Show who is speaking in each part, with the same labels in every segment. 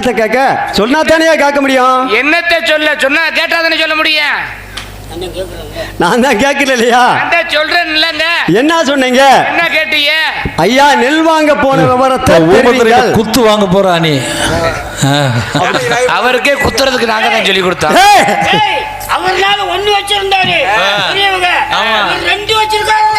Speaker 1: என்னத்த கேட்க? சொன்னா தானே கேட்க முடியும்?
Speaker 2: என்னத்தை சொல்ல? சொன்னா கேட்டா தானே சொல்ல முடியும்?
Speaker 1: நான் தான் கேட்கல இல்லையா?
Speaker 2: சொல்றேன் இல்லங்க.
Speaker 1: என்ன சொன்னீங்க?
Speaker 2: என்ன கேட்டீங்க?
Speaker 1: ஐயா நெல் வாங்க போன விவரத்தை.
Speaker 3: குத்து வாங்க போறா நீ.
Speaker 2: அவருக்கே குத்துறதுக்கு நாங்க தான் சொல்லி கொடுத்தோம்.
Speaker 4: அவர்னால ஒண்ணு வச்சிருந்தாரு. ரெண்டு வச்சிருக்காங்க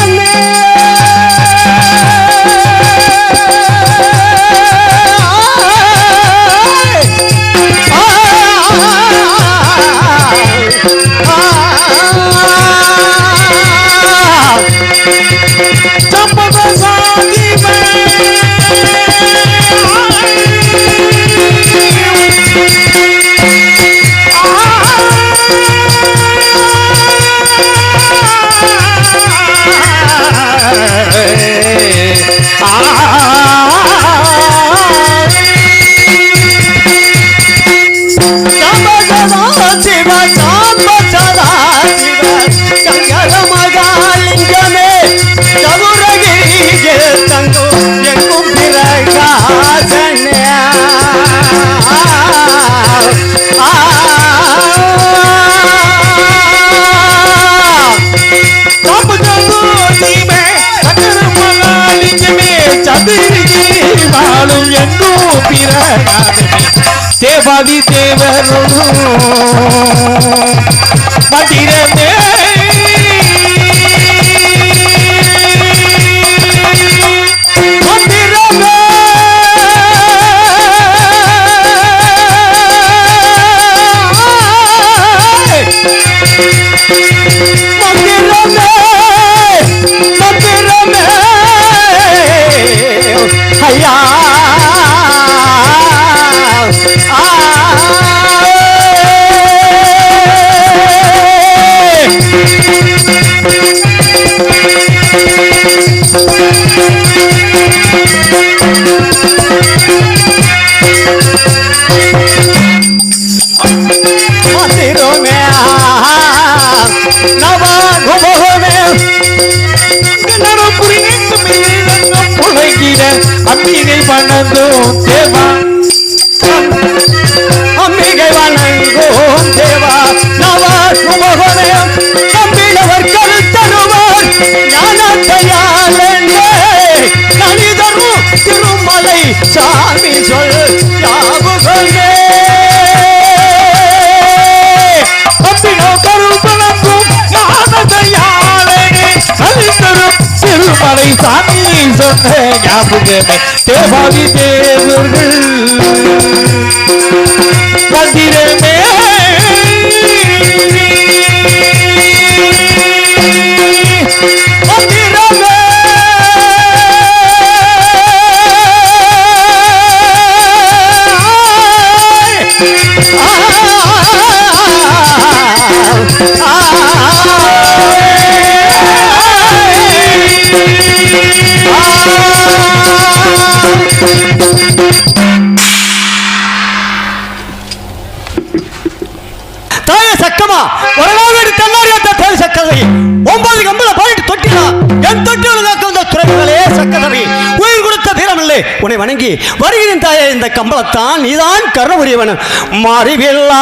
Speaker 5: Stop. தேவாதி தேவரும். மந்திரமே சாமி
Speaker 3: சொன்ன ஞாபகமே தேவாவி தேவர்கள் மந்திரமே
Speaker 5: தாயே சக்கமா வரலாறு தென்னாரியா தாய் சக்கதை ஒன்பது கம்பள பாடிட்டு தொட்டினா என் தொட்டியோடு காக்க வந்த துறவிகளே சக்கதவி கொடுத்த தீரமில்லை உன்னை வணங்கி வருகிறேன் தாயே இந்த கம்பளத்தான் நீதான் கருண உரியவன் மாறிவில்லா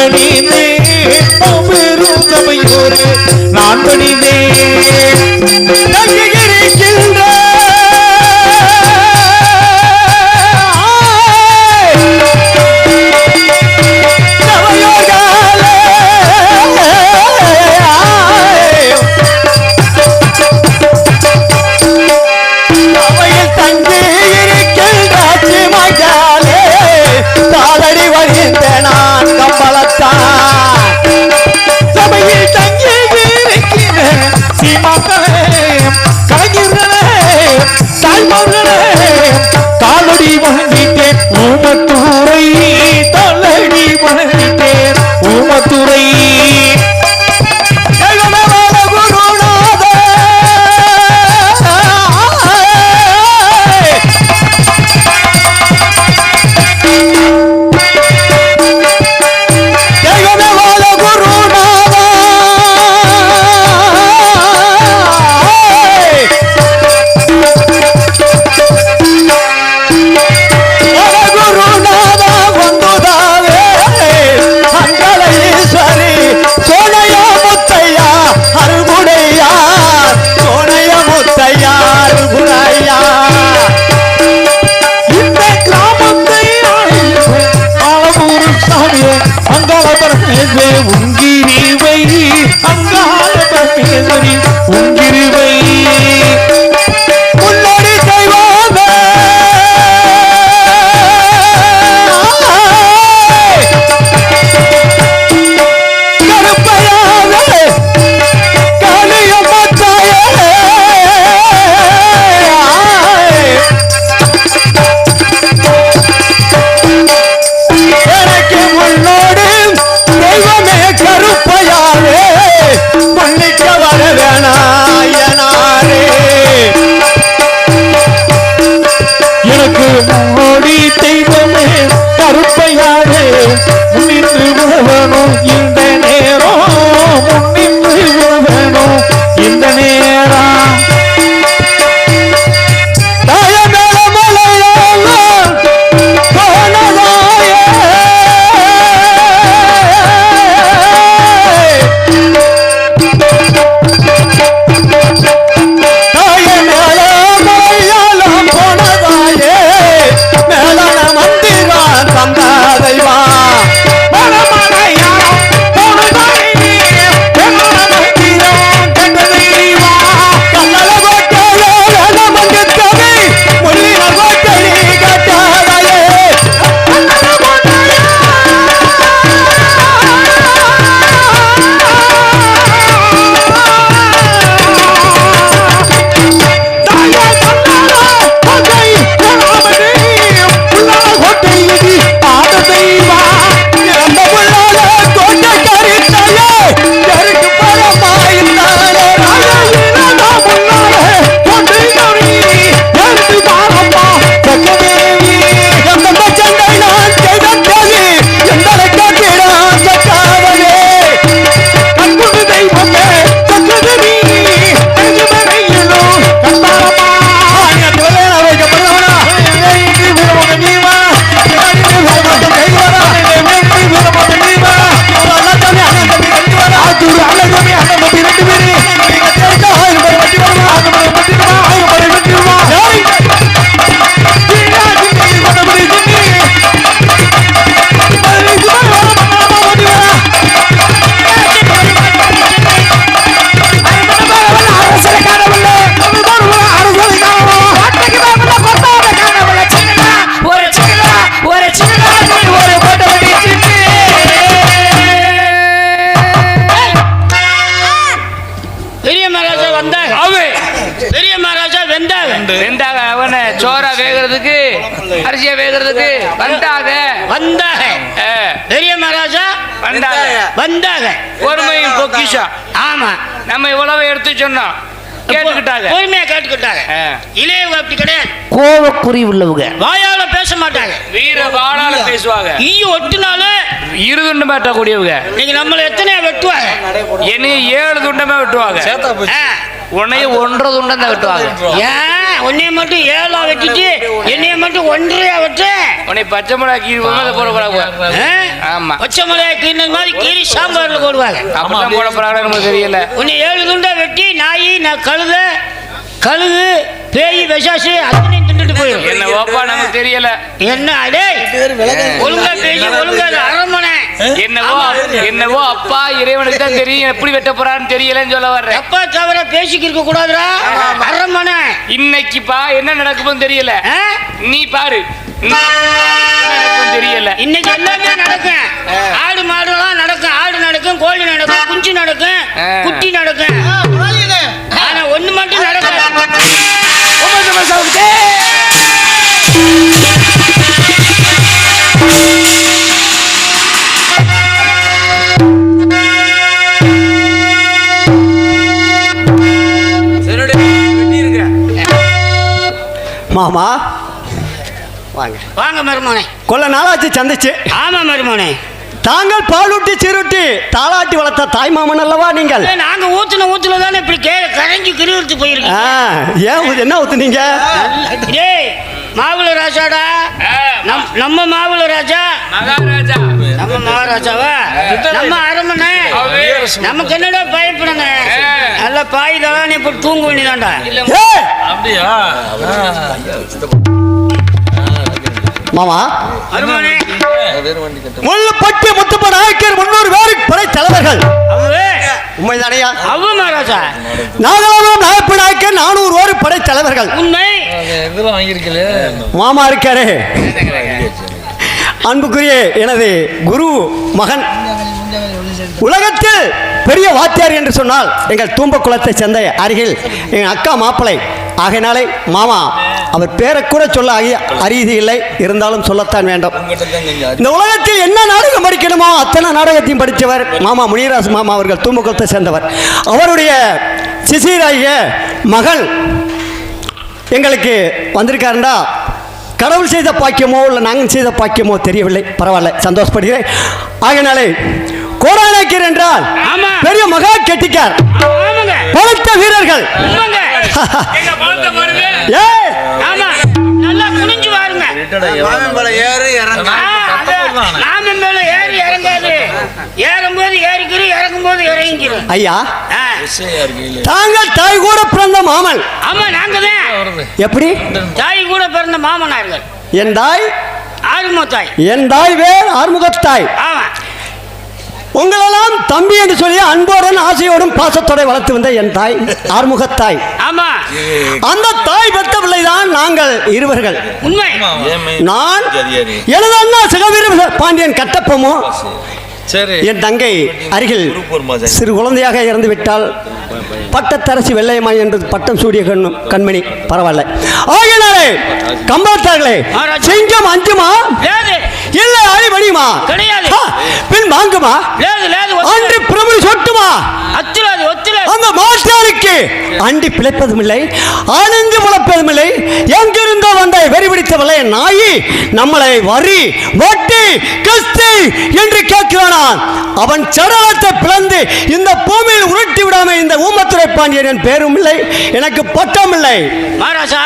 Speaker 2: சோறா வேகிறதுக்கு அரிசியா வேகிறதுக்கு வந்தாக
Speaker 6: வந்தாக பெரிய மகாராஜா
Speaker 2: வந்தாக
Speaker 6: வந்தாக
Speaker 2: பொறுமையும் பொக்கிஷம்.
Speaker 6: ஆமா.
Speaker 2: நம்ம இவ்வளவு எடுத்து சொன்னோம். கேட்டுக்கிட்டாங்க.
Speaker 6: பொறுமையா கேட்டுக்கிட்டாங்க. இளையவங்க அப்படி கிடையாது.
Speaker 7: கோவக்குறி உள்ளவங்க.
Speaker 6: வாயால பேச மாட்டாங்க.
Speaker 2: வீர வாழால பேசுவாங்க.
Speaker 6: ஈ ஒட்டுனாலும்
Speaker 2: இருதுண்டு மாட்டக்கூடியவங்க.
Speaker 6: நீங்க நம்மள எத்தனையா வெட்டுவாங்க.
Speaker 2: என்னைய ஏழு துண்டமே வெட்டுவாங்க. உன்னைய ஒன்றரை துண்டம் தான் வெட்டுவாங்க.
Speaker 6: ஏன்? உன்னைய மட்டும் ஏழா வெட்டிட்டு என்னைய மட்டும் ஒன்றையா வெட்டு?
Speaker 2: உன்னை பச்சை மிளகா கீழ் போடக்கூடாது. ஆமா.
Speaker 6: பச்சை மிளகாய் கீறினது மாதிரி கீறி சாம்பார்ல போடுவாங்க.
Speaker 2: அப்படிதான் போட போறாங்க நமக்கு தெரியல.
Speaker 6: உன்னை ஏழு துண்டா வெட்டி நாய் நான் கழுத கழுகு பேய் விஷாசு அத்தனையும் தின்னுட்டு போயிடும்.
Speaker 2: என்ன ஓப்பா நமக்கு தெரியல.
Speaker 6: என்ன? அடே ஒழுங்கா பேசி ஒழுங்கா
Speaker 2: என்னவோ என்னவோ அப்பா இறைவனுக்கு தான் தெரியும். எப்படி வெட்ட போறான்னு தெரியலன்னு சொல்ல வர்றேன்.
Speaker 6: எப்ப தவிர பேசிக்கிருக்க கூடாதுடா. அரண்மனை
Speaker 2: இன்னைக்குப்பா என்ன நடக்குமோ தெரியல? நீ பாரு. தெரியல.
Speaker 6: இன்னைக்கு எல்லாமே நடக்கும். ஆடு மாடுலாம் நடக்கும். ஆடு நடக்கும் கோழி நடக்கும் குஞ்சு நடக்கும். குட்டி நடக்கும்.
Speaker 5: மாமா. வாங்க.
Speaker 6: வாங்க மருமோனே.
Speaker 5: கொல்ல நாளாச்சு சந்திச்சு.
Speaker 6: ஆமா மருமோனே.
Speaker 5: தாங்கள் பாலூட்டி சீருட்டி தாளாட்டி வளர்த்த தாய் மாமன் அல்லவா நீங்கள்?
Speaker 6: நாங்க ஊத்துன ஊத்துல தானே இப்படி கே கரைஞ்சு கிருவித்து
Speaker 5: ஆ,
Speaker 6: போயிருக்கு
Speaker 5: ஏன் ஊத்து- என்ன ஊத்துனீங்க?
Speaker 6: டேய் மாவுள ராஜாடா. நம் நம்ம மாவுள ராஜா.
Speaker 2: மகாராஜா.
Speaker 6: நம்ம மகாராஜாவா? நம்ம அரண்மனை. நமக்கு என்னடா பயப்படுங்க? நல்ல பாய் தான் இப்ப தூங்க வேண்டியதாண்டா
Speaker 3: அப்படியா?
Speaker 5: மாமா?
Speaker 6: மருமோனே
Speaker 5: முள்ளு பட்டி முத்துப்ப நாயக்கர் முன்னூறு பேருக்கு படை தலைவர்கள். உண்மைதானையா?
Speaker 6: அவ்வு மகாராஜா.
Speaker 5: நாகலாபுரம் நாயப்பு நாயக்கர் நானூறு ஓரு படை தலைவர்கள்.
Speaker 6: உண்மை.
Speaker 5: மாமா இருக்காரு. அன்புக்குரிய எனது குரு மகன் உலகத்தில் பெரிய வாத்தியார் என்று சொன்னால் எங்கள் தூம்பக்குளத்தை சேர்ந்த அருகில் எங்கள் அக்கா மாப்பிளை. ஆகையினாலே மாமா அவர் பேரை கூட சொல்ல அரிய- அரிது இல்லை. இருந்தாலும் சொல்லத்தான் வேண்டும். இந்த உலகத்தில் என்ன நாடகம் படிக்கணுமோ அத்தனை நாடகத்தையும் படித்தவர் மாமா முனிராசு மாமா அவர்கள் தூம்பக்குளத்தை சேர்ந்தவர். அவருடைய சிசிராகிய மகள் எங்களுக்கு வந்திருக்காருண்டா. கடவுள் செய்த பாக்கியமோ இல்லை நாங்கள் செய்த பாக்கியமோ தெரியவில்லை. பரவாயில்ல சந்தோஷப்படுகிறேன். ஆகையினாலே கோடானாக்கியர் என்றால்
Speaker 6: ஆமா.
Speaker 5: பெரிய மகா கெட்டிக்கார்.
Speaker 6: ஆமாங்க.
Speaker 5: பலத்த வீரர்கள்.
Speaker 6: ஆமாங்க.
Speaker 2: எங்க பழத்தை பாருங்க
Speaker 5: ஏய்,
Speaker 6: ஆமா. நல்லா குனிஞ்சு பாருங்க ஆ, அதான். நாம மேல ஏறி இறங்காது. ஏறும்போது ஏறிக்கிறோம் இறங்கும் போது இறங்கிக்கிறோம்
Speaker 5: ஐயா
Speaker 6: ஆ.
Speaker 5: தாங்கள் தாய் கூட பிறந்த மாமன்.
Speaker 6: ஆமா நாங்க தான்
Speaker 5: எப்படி?
Speaker 6: தாய் கூட பிறந்த மாமனார்கள்.
Speaker 5: என் தாய்?
Speaker 6: ஆறுமோ தாய்
Speaker 5: என் தாய் வேர் ஆறுமுகத்தாய்
Speaker 6: ஆமா.
Speaker 5: உங்களெல்லாம் தம்பி என்று சொல்லி அன்போடும் ஆசையோடும் பாசத்தோட வளர்த்து வந்த என் தாய் ஆறுமுகத்தாய்
Speaker 6: ஆமா.
Speaker 5: அந்த தாய் பெற்ற பிள்ளைதான் நாங்கள் இருவர்கள்.
Speaker 6: உண்மை.
Speaker 5: நான் எனது அண்ணா சிவவீர பாண்டியன் கட்டப்பமோ?
Speaker 3: சரி.
Speaker 5: என் தங்கை அருகில் சிறு குழந்தையாக இறந்து விட்டால் பட்டத்தரசி வெள்ளையம்மா என்று பட்டம் சூடிய கண்ணு கண்மணி பரவாயில்ல. ஆகினாலே கம்பாத்தார்களே. சிங்கம் அஞ்சுமா? இல்லை அழிவடியுமா
Speaker 6: கிடையாது.
Speaker 5: ஹா, பின் வாங்குமா?
Speaker 6: லேது லேது
Speaker 5: அன்று பிரபு சொட்டுமா?
Speaker 6: அத்துலாது ஒத்துலாது
Speaker 5: அந்த மாற்றாருக்கு அண்டி பிழைப்பதும் இல்லை ஆனந்து முளைப்பதும் இல்லை எங்கிருந்தோ வந்த வெறி பிடித்தவளை நாயி நம்மளை வரி வட்டி கிறிஸ்து என்று கேட்கிறானான் அவன் சடலத்தை பிளந்து இந்த பூமியில் உருட்டி விடாம இந்த ஊமத்துறை பாண்டியன் என் பேரும் இல்லை எனக்கு பட்டம் இல்லை.
Speaker 6: மகாராஜா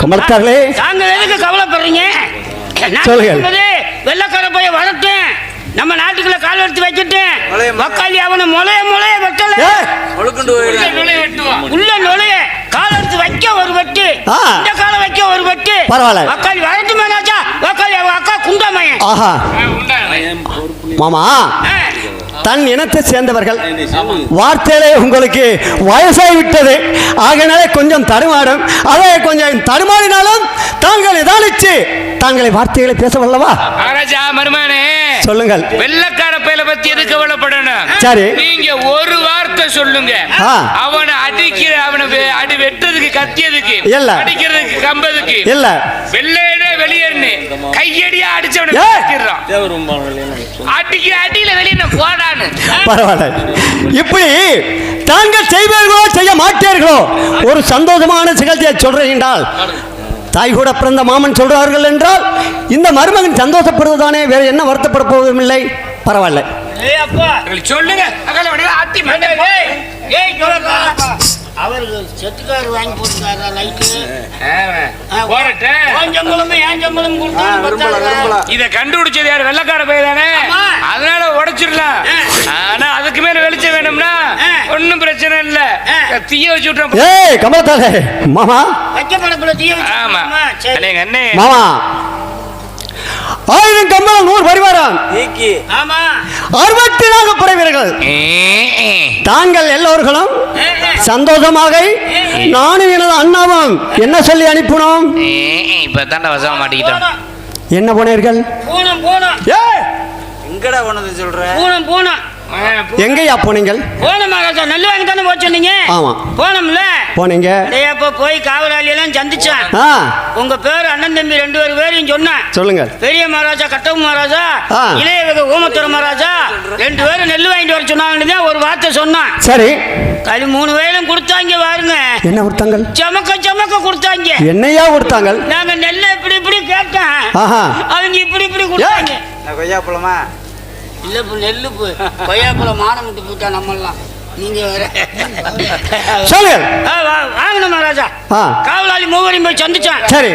Speaker 5: கமலத்தார்களே
Speaker 6: தாங்கள் எதுக்கு கவலைப்படுறீங்க?
Speaker 5: சொல்லுங்கள்.
Speaker 6: வெள்ளக்கார போய் வரட்டும் நம்ம நாட்டுக்குள்ள கால் எடுத்து வச்சுட்டேன். மக்காளி அவனை முளைய முளைய வெட்டல. உள்ள நுழைய கால் எடுத்து வைக்க ஒரு வெட்டு. இந்த காலை வைக்க ஒரு வெட்டு.
Speaker 5: பரவாயில்ல.
Speaker 6: மக்காளி வரட்டும் மேனாச்சா மக்காளி அவன் அக்கா குண்டாமையன்
Speaker 5: ஆஹா. மாமா.
Speaker 6: ஆ.
Speaker 5: தன் இனத்தை சேர்ந்தவர்கள். வார்த்தையிலே உங்களுக்கு வயசாகி விட்டது ஆகையினாலே கொஞ்சம் தடுமாறும். அதை கொஞ்சம் தடுமாறினாலும் தாங்கள் நிதானிச்சு தாங்களை வார்த்தைகளை பேச வல்லவா சொல்லுங்கள்.
Speaker 2: வெள்ளக்கார பையல பத்தி எது கவலைப்படணும்?
Speaker 5: சரி.
Speaker 2: நீங்க ஒரு வார்த்தை சொல்லுங்க. அவனை அடிக்கிற அவனை அடி வெட்டுறதுக்கு கத்தியதுக்கு
Speaker 5: இல்ல.
Speaker 2: அடிக்கிறதுக்கு கம்பதுக்கு
Speaker 5: இல்ல.
Speaker 2: வெளியேறனு கையடியா அடிச்சவனை. அடிக்கிற அடியில வெளியே போடான்னு.
Speaker 5: பரவாயில்ல. இப்படி தாங்கள் செய்வீர்களோ செய்ய மாட்டீர்களோ ஒரு சந்தோஷமான சிகிச்சையை சொல்றேன் என்றால் தாய் கூட பிறந்த மாமன் சொல்றார்கள் என்றால் இந்த மருமகன் சந்தோஷப்படுவதானே வேற என்ன வருத்தப்பட போவதும் இல்லை. பரவாயில்ல.
Speaker 2: சொல்லுங்க.
Speaker 6: அவருக்கு செத்துக்காரு வாங்கி போட்டுருக்காரா லைட்டு?
Speaker 2: போறட்டேன்
Speaker 6: உன் சம்பளமும் என் சம்பளம் கொடுத்தா
Speaker 2: இத கண்டுபிடிச்சது யார்? வெள்ளக்கார பையன் தானே. அதனால உடைச்சிடலாம். ஆனா அதுக்கு மேல வெளிச்சம் வேணும்னா
Speaker 6: ஆ.
Speaker 2: ஒண்ணும் பிரச்சனை இல்ல.
Speaker 6: ஆ.
Speaker 2: தீய வச்சு விட்டுறோம்
Speaker 5: ஏய் கமலத்தாலே மாமா?
Speaker 6: வைக்க படக்குள்ள தீய
Speaker 2: ஆமா. எங்க அண்ணே.
Speaker 5: மாமா ஆயிரம் கம்பளம் நூறு பரிவாரம்
Speaker 6: ஆமா.
Speaker 5: அறுபத்தி நான்கு படைவீர்கள்
Speaker 2: ஏ, ஏ.
Speaker 5: தாங்கள் எல்லோர்களும் சந்தோஷமாக நானும் எனது அண்ணாவும் என்ன சொல்லி அனுப்பினோம்?
Speaker 2: ஏ, ஏ, இப்ப தாண்டா வசமா மாட்டிக்கிட்டோம்
Speaker 5: என்ன போனீர்கள்?
Speaker 6: பூனம் பூனம்.
Speaker 5: ஏய்,
Speaker 3: எங்கடா போனது சொல்ற?
Speaker 6: பூனம் பூனம்.
Speaker 5: எங்கேயா போனீங்க
Speaker 6: போனம் மகாராஜா. நெல் வாங்கி தானே போச்சு சொன்னீங்க
Speaker 5: ஆமா.
Speaker 6: போனோம்ல?
Speaker 5: போனீங்க.
Speaker 6: டேய், அப்ப போய் காவலாளி எல்லாம் சந்திச்சான்.
Speaker 5: ஆ.
Speaker 6: உங்க பேர் அண்ணன் தம்பி ரெண்டு பேரும் பேரையும் சொன்னேன்.
Speaker 5: சொல்லுங்க
Speaker 6: பெரிய மகாராஜா கட்டவு மகாராஜா
Speaker 5: ஆ.
Speaker 6: இளைய ஊமத்துற மகாராஜா ரெண்டு பேரும் நெல் வாங்கிட்டு வர சொன்னாங்கன்னு தான் ஒரு வார்த்தை சொன்னான்.
Speaker 5: சரி.
Speaker 6: அது மூணு வேலும் கொடுத்தாங்க பாருங்க.
Speaker 5: என்ன கொடுத்தாங்கள்?
Speaker 6: சமக்க சமக்க கொடுத்தாங்க.
Speaker 5: என்னையா கொடுத்தாங்கள்?
Speaker 6: நாங்க நெல்லை இப்படி இப்படி கேட்டேன். அவங்க இப்படி இப்படி கொடுத்தாங்க.
Speaker 3: கொய்யாப்பழமா?
Speaker 6: இல்ல இப்ப நெல்லு பு. கொய்யாப்பழம் மானம் விட்டு போட்டா நம்மெல்லாம். நீங்க வேற.
Speaker 5: சொல்லுங்கள்
Speaker 6: ஆ, வா- வாங்கண்ணா மகாராஜா. காவலாளி மூவரையும் போய் சந்திச்சான்.
Speaker 5: சரி.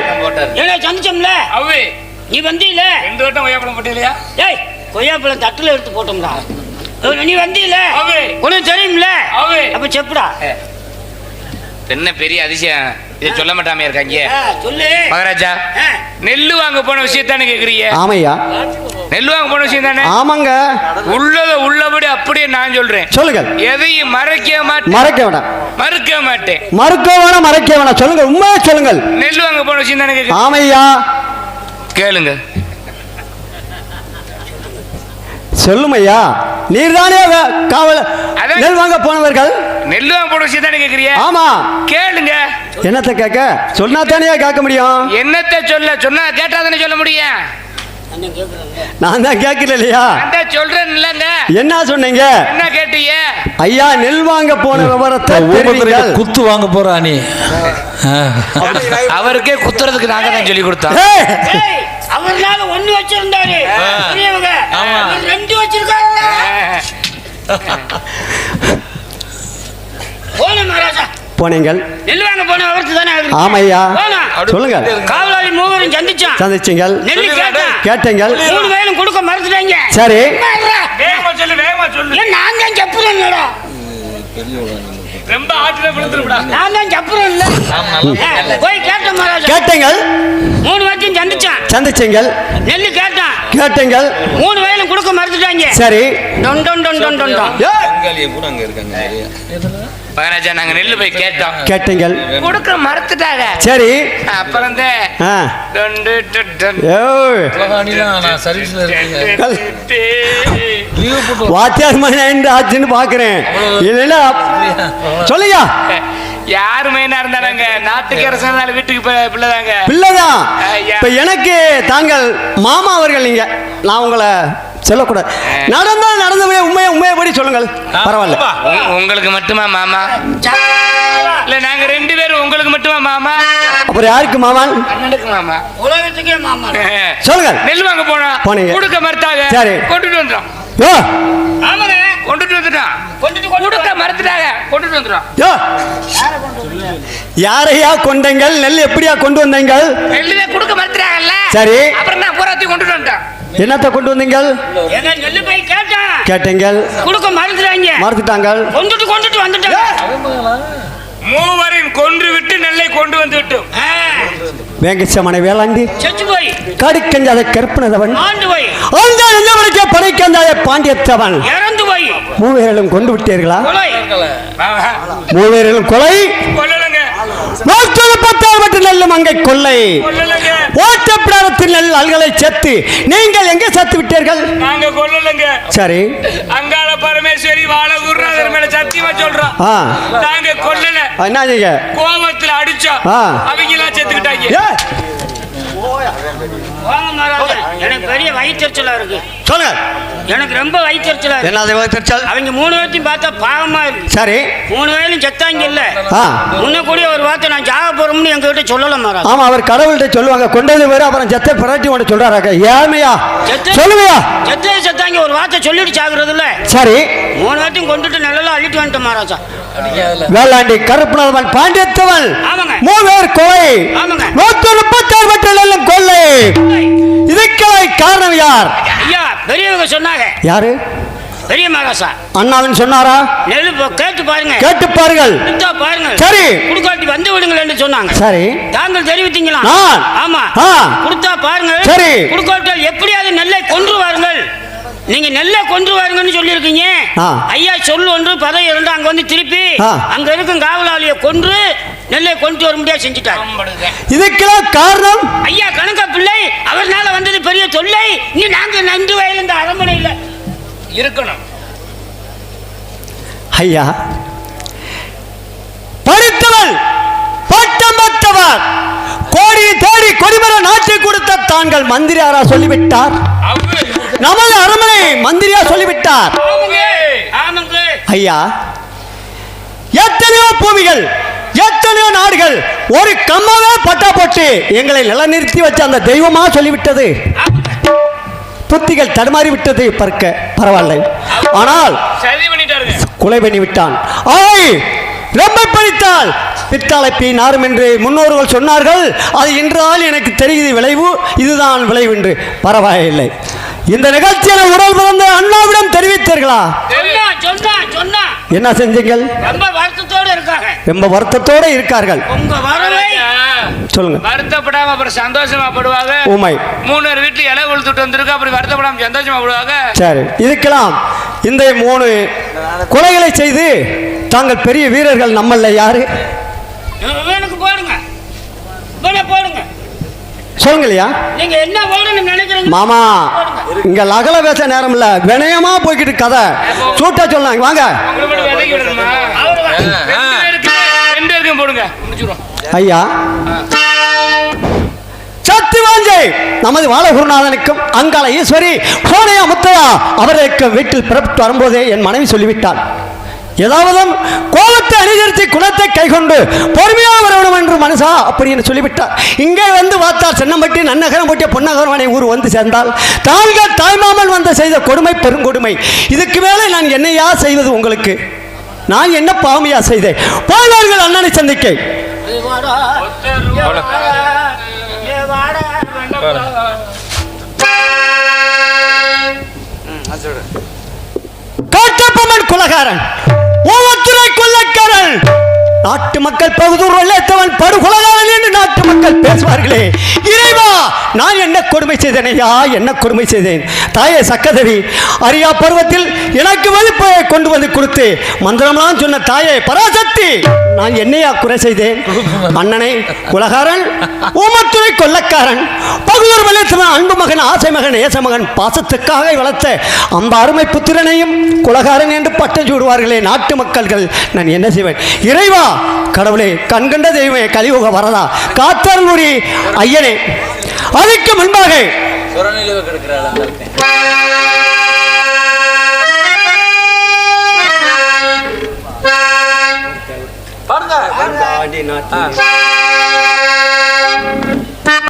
Speaker 6: ஏன்னா சந்திச்சோம்ல?
Speaker 2: அவ்வே.
Speaker 6: நீ வந்தீல
Speaker 2: ரெண்டு வட்டம் ஒய்யாப்பழம் போட்டியா
Speaker 6: ஏய் கொய்யாப்பழம் தட்டுல எடுத்து போட்டோம்டா. நீ வந்தீல. உனக்கு தெரியும்ல. அப்ப செப்புடா.
Speaker 2: என்ன பெரிய அதிசயம். இதை சொல்ல மாட்டாம இருக்காங்க?
Speaker 6: சொல்லு.
Speaker 2: மகாராஜா நெல்லு வாங்க போன விஷயத்தானே கேக்குறீங்க?
Speaker 5: ஆமையா?
Speaker 2: நெல்லு வாங்க போன விஷயம் தானே?
Speaker 5: ஆமாங்க.
Speaker 2: உள்ளத உள்ளபடி அப்படியே நான் சொல்றேன்.
Speaker 5: சொல்லுங்கள்.
Speaker 2: எதையும் மறைக்க மாட்டேன்.
Speaker 5: மறைக்க வேண்டாம்
Speaker 2: மறுக்க மாட்டேன்.
Speaker 5: மறுக்க வேணாம் மறைக்க வேணாம். சொல்லுங்க உண்மையை சொல்லுங்கள்.
Speaker 2: நெல் வாங்க போன விஷயம் தானே
Speaker 5: ஆமையா?
Speaker 2: கேளுங்க.
Speaker 5: சொல்லுமையா? நீர்தானே வே- காவல். நெல் வாங்க போனவர்கள்?
Speaker 2: நெல் வாங்க போன விஷயம் தானே கேக்குறீங்க?
Speaker 5: ஆமா.
Speaker 2: கேளுங்க.
Speaker 5: என்னத்தை கேட்க? சொன்னா தானே கேட்க முடியும்.
Speaker 2: என்னத்த சொல்ல? சொன்னா கேட்டா தானே சொல்ல முடியும்.
Speaker 5: நான் தான் கேட்கல இல்லையா
Speaker 2: சொல்றேன் இல்லங்க
Speaker 5: என்ன சொன்னீங்க?
Speaker 2: என்ன கேட்டீங்க?
Speaker 5: ஐயா நெல் வாங்க போன விவரத்தை.
Speaker 3: குத்து வாங்க போறா நீ.
Speaker 2: அவருக்கே குத்துறதுக்கு நாங்க தான் சொல்லி கொடுத்தோம்.
Speaker 6: அவர்னால ஒண்ணு வச்சிருந்தாரு. ரெண்டு வச்சிருக்காரு போன மகாராஜா.
Speaker 5: போனீங்கள்.
Speaker 6: நெல் வாங்க போன அவருக்கு தானே அது.
Speaker 5: ஆமையா. சொல்லுங்க.
Speaker 6: காவலாளி மூவரும் சந்திச்சான்
Speaker 5: சந்திச்சீங்கள்.
Speaker 6: நெல்லு கேட்டான்
Speaker 5: கேட்டீங்கள்.
Speaker 6: மூணு வேலும் கொடுக்க மறுத்துட்டாங்க.
Speaker 5: சரி.
Speaker 2: வேகமா சொல்லு வேகமா சொல்லு.
Speaker 6: நான் தான் சப்புறேன்டா
Speaker 2: ரொம்ப ஆட்டுல விழுந்துருப்படா
Speaker 6: நான் தான் சப்புறேன் இல்ல போய் கேட்டேன் மகாராஜா. மூணு வாட்டியும் சந்திச்சான்
Speaker 5: சந்திச்சீங்கள்.
Speaker 6: நெல்லு கேட்டான்
Speaker 5: கேட்டீங்கள்.
Speaker 6: மூணு வேலும் கொடுக்க மறுத்துட்டாங்க.
Speaker 5: சரி.
Speaker 6: டொன் டொன் டொன் டொன் டொன் டொன்.
Speaker 5: ஏய்,
Speaker 2: மகாராஜா நாங்க நெல்லு போய் கேட்டோம்.
Speaker 5: கேட்டீங்கள்.
Speaker 2: கொடுக்க மறுத்துட்டாங்க.
Speaker 5: சரி.
Speaker 2: அப்புறம்
Speaker 5: வாத்தியார் மணி ஐந்து ஆச்சுன்னு பாக்குறேன். இல்லைன்னா சொல்லுங்க
Speaker 2: யாரு மெயினா இருந்தாங்க நாட்டுக்கு அரசாங்க வீட்டுக்கு பிள்ளைதாங்க.
Speaker 5: பிள்ளைதான். இப்ப எனக்கு தாங்கள் மாமா அவர்கள் நீங்க நான் உங்களை சொல்லக்கூடாது. நடந்தா நடந்தபடியே உண்மையை உண்மையபடி சொல்லுங்கள். பரவாயில்ல.
Speaker 2: உங்களுக்கு மட்டுமா மாமா? இல்ல நாங்க ரெண்டு பேரும் உங்களுக்கு மட்டுமா மாமா?
Speaker 5: அப்புறம் யாருக்கு
Speaker 2: அண்ணனுக்கு மாமா.
Speaker 6: உலகத்துக்கே மாமா.
Speaker 5: சொல்லுங்க.
Speaker 2: நெல் வாங்க போனா
Speaker 5: போனீங்க.
Speaker 2: கொடுக்க மறுத்தாங்க.
Speaker 5: சரி.
Speaker 2: கொண்டுட்டு வந்துட்டோம்.
Speaker 5: யோ.
Speaker 6: ஆமாங்க
Speaker 2: கொண்டுட்டு
Speaker 6: கொண்டுட்டு
Speaker 2: கொடுக்க மறுத்துட்டாங்க. கொண்டுட்டு வந்துட்டோம்.
Speaker 5: யோ. யாரையா கொண்டங்கள்? நெல் எப்படியா கொண்டு வந்தீங்கள்?
Speaker 2: நெல்லுவே கொடுக்க மறுத்துட்டாங்கல்ல.
Speaker 5: சரி.
Speaker 2: அப்புறம் நான் பூராத்தையும் கொண்டுட்டு வந்துட்டேன்
Speaker 5: என்னத்தை கொண்டு
Speaker 6: கேட்டான்
Speaker 5: கேட்டீங்கள்.
Speaker 6: கொடுக்க மறுத்துறாங்க
Speaker 5: மறுத்துட்டாங்கள்
Speaker 6: கொண்டுட்டு கொண்டுட்டு வந்துட்டாங்க
Speaker 2: மூவரின் கொன்று விட்டு நெல்லை கொண்டு வந்து விட்டோம்.
Speaker 5: வேங்கச்சமனை வேளாண்டி.
Speaker 6: செத்து போய்.
Speaker 5: கடிக்கஞ்சாத கற்பனதவன்
Speaker 6: ஆண்டு போய்.
Speaker 5: அந்த நெஞ்சவனுக்கு படைக்கஞ்சாத பாண்டியத்தவன்.
Speaker 6: இறந்து போய்.
Speaker 5: மூவேரலும் கொண்டு விட்டீர்களா? மூவேரலும் கொலை நூற்று நெல்லு மங்கை கொள்ளை. ஓட்டப்பிடாரத்தில் நெல் அல்களை செத்து நீங்கள் எங்கே செத்து விட்டீர்கள்?
Speaker 2: நாங்க கொல்லலங்க
Speaker 5: சரி.
Speaker 2: அங்காள பரமேஸ்வரி வாழ குருநாதர் மேல சத்தியமா சொல்றோம் நாங்க கொல்லல
Speaker 5: என்ன செய்ய?
Speaker 2: கோபத்துல அடிச்சோம். அவங்க எல்லாம் செத்துக்கிட்டாங்க.
Speaker 6: எனக்கு பெரிய வயிற்றுச்சலா இருக்கு.
Speaker 5: சொல்லுங்க.
Speaker 6: எனக்கு ரொம்ப வயிற்றுச்சலா இருக்கு.
Speaker 5: என்ன அது திருச்சல்
Speaker 6: அவங்க மூணு பேர்த்தையும் பார்த்தா பாவமா இருக்கு.
Speaker 5: சரி.
Speaker 6: மூணு பேரும் செத்தாங்க இல்ல. முன்ன கூடிய ஒரு வார்த்தை நான் ஜாக போறோம்னு எங்க கிட்ட சொல்லல மகாராஜா
Speaker 5: ஆமா அவர் கடவுள்கிட்ட சொல்லுவாங்க. கொண்டது வேறு அப்புறம் ஜத்த பிராட்டி ஒன்று சொல்றாரு. ஏமையா
Speaker 6: செத்து-
Speaker 5: சொல்லுங்கயா
Speaker 6: செத்தது செத்தாங்க ஒரு வார்த்தை சொல்லிட்டு சாகுறது இல்ல.
Speaker 5: சரி.
Speaker 6: மூணு பேர்த்தையும் கொண்டுட்டு நல்லா அள்ளிட்டு வந்துட்டேன் மகாராஜா
Speaker 5: வேளாண்டி கருப்புணர்வன் பாண்டியத்தவன்.
Speaker 6: ஆமாங்க.
Speaker 5: மூவர் கொலை
Speaker 6: ஆமாங்க.
Speaker 5: நூற்று முப்பத்தாறு மட்டும் கொள்ளை. இதுக்கெல்லாம் காரணம் யார்?
Speaker 6: ஐயா பெரியவங்க சொன்னாங்க.
Speaker 5: யாரு?
Speaker 6: பெரிய மகாராஜா
Speaker 5: அண்ணாவின் சொன்னாரா?
Speaker 6: நெல் இப்போ கேட்டு பாருங்க.
Speaker 5: கேட்டு பாருங்கள்.
Speaker 6: பாருங்க
Speaker 5: சரி.
Speaker 6: குடுக்காட்டி வந்து விடுங்கள் சொன்னாங்க.
Speaker 5: சரி.
Speaker 6: தாங்கள் தெரிவித்தீங்களா?
Speaker 5: நான்?
Speaker 6: ஆமா.
Speaker 5: ஆ.
Speaker 6: கொடுத்தா பாருங்க
Speaker 5: சரி.
Speaker 6: குடுக்காட்டால் எப்படியாவது நெல்லை கொன்று வாருங்கள். நீங்க நெல்லை கொன்று வாருங்கன்னு சொல்லியிருக்கீங்க.
Speaker 5: ஆ.
Speaker 6: ஐயா சொல் ஒன்று பதவி இரண்டு அங்க வந்து திருப்பி. அங்க இருக்கும் காவலாளியை கொன்று நெல்லை கொண்டு வர முடியாது செஞ்சுட்டார்.
Speaker 5: இதுக்கெல்லாம் காரணம்?
Speaker 6: ஐயா கணக்கா பிள்ளை அவர்னால வந்தது பெரிய தொல்லை. நீ நாங்க நண்டு வயல் இந்த அரண்மனையில்
Speaker 2: இருக்கணும்.
Speaker 5: ஐயா படித்தவள் பட்டம் பெற்றவர் கோடி தேடி கொடிமர நாட்டை கொடுத்த தாங்கள் மந்திரியாரா சொல்லிவிட்டார். நமது அரண்மனை மந்திரியா சொல்லிவிட்டார்? ஐயா எத்தனையோ பூமிகள் எத்தனையோ நாடுகள் ஒரு கம்மவே பட்டா போட்டு எங்களை நிலைநிறுத்தி வச்ச அந்த தெய்வமா சொல்லிவிட்டது. புத்திகள் தடுமாறி விட்டது பறக்க பரவாயில்லை. ஆனால் கொலை பண்ணி விட்டான். ஆய் ரொம்ப படித்தால். பித்தாளை நாரும் என்று முன்னோர்கள் சொன்னார்கள் அது இன்றால் எனக்கு தெரியுது விளைவு இதுதான் விளைவு என்று. பரவாயில்லை. இந்த நிகழ்ச்சியை உடல் பிறந்த அண்ணாவிடம் தெரிவித்தீர்களா?
Speaker 6: சொன்னா சொன்னா சொன்னா.
Speaker 5: என்ன செஞ்சீங்கள்
Speaker 6: ரொம்ப வருத்தத்தோட இருக்காங்க.
Speaker 5: ரொம்ப வருத்தத்தோட இருக்கார்கள்.
Speaker 6: உங்க வரவை
Speaker 5: சொல்லுங்க.
Speaker 2: வருத்தப்படாம அப்புறம் சந்தோஷமா படுவாங்க.
Speaker 5: உமை
Speaker 2: மூணு வீட்டுல இலை கொளுத்துட்டு வந்திருக்கு அப்படி வருத்தப்படாம சந்தோஷமா படுவாங்க.
Speaker 5: சரி இதுக்கெல்லாம் இந்த மூணு கொலைகளை செய்து தாங்கள் பெரிய வீரர்கள் நம்மள யாரு?
Speaker 6: எனக்கு போடுங்க. போடுங்க.
Speaker 5: சொல்லுங்க இல்லையா
Speaker 6: நீங்க என்ன போடணும்னு நினைக்கிறீங்க?
Speaker 5: மாமா இங்க லகல பேச நேரம் இல்ல வினயமா போய்கிட்டு கதை. சூட்டா சொல்லாங்க வாங்க.
Speaker 2: போடுங்க.
Speaker 5: ஐயா. சத்து வாஞ்சை. நமது வாழகுருநாதனுக்கும் அங்காள ஈஸ்வரி கோணையா முத்தையா அவர்களுக்கு வீட்டில் பிறப்பிட்டு வரும்போதே என் மனைவி சொல்லிவிட்டாள். ஏதாவது கோபத்தை அனுசரித்து குணத்தை கைகொண்டு பொறுமையாக வரணும் என்று மனுஷா அப்படின்னு சொல்லிவிட்டார். இங்கே வந்து பார்த்தால் சென்னம்பட்டி நன்னகரம் போட்டிய பொன்னகரமனை ஊர் வந்து சேர்ந்தால் தாங்கள் தாய்மாமன் வந்து செய்த கொடுமை பெருங்கொடுமை. இதுக்கு மேலே நான் என்னையா செய்வது உங்களுக்கு? நான் என்ன பாவமையா செய்தேன்? போய்வார்கள் அண்ணனை சந்திக்கை. காட்டப்பமன் குலகாரன். ஓவத்துறை கொள்ளக்காரன் நாட்டு மக்கள் பகுதூர் வெள்ளத்தவன் படுகொலகாரன் என்று நாட்டு மக்கள் பேசுவார்களே. இறைவா நான் என்ன கொடுமை செய்தேன் ஐயா? என்ன கொடுமை செய்தேன்? தாயே சக்கதவி அரியா பருவத்தில் எனக்கு வலிப்பை கொண்டு வந்து கொடுத்து மந்திரம்லாம் சொன்ன தாயே பராசக்தி நான் என்னையா குறை செய்தேன்? அண்ணனை குலகாரன் ஊமத்துறை கொல்லக்காரன் பகுதூர் வெள்ளத்தவன் அன்பு மகன் ஆசை மகன் ஏச மகன் பாசத்துக்காக வளர்த்த அந்த அருமை புத்திரனையும் குலகாரன் என்று பட்டம் சூடுவார்களே நாட்டு மக்கள்கள். நான் என்ன செய்வேன்? இறைவா கடவுளே கண்கண்ட தெய்வமே கலியுக வரதா காத்தருளுடைய ஐயனே. அதுக்கு முன்பாக
Speaker 3: சுரநிலவு கெடுக்கிறாள் ஆ.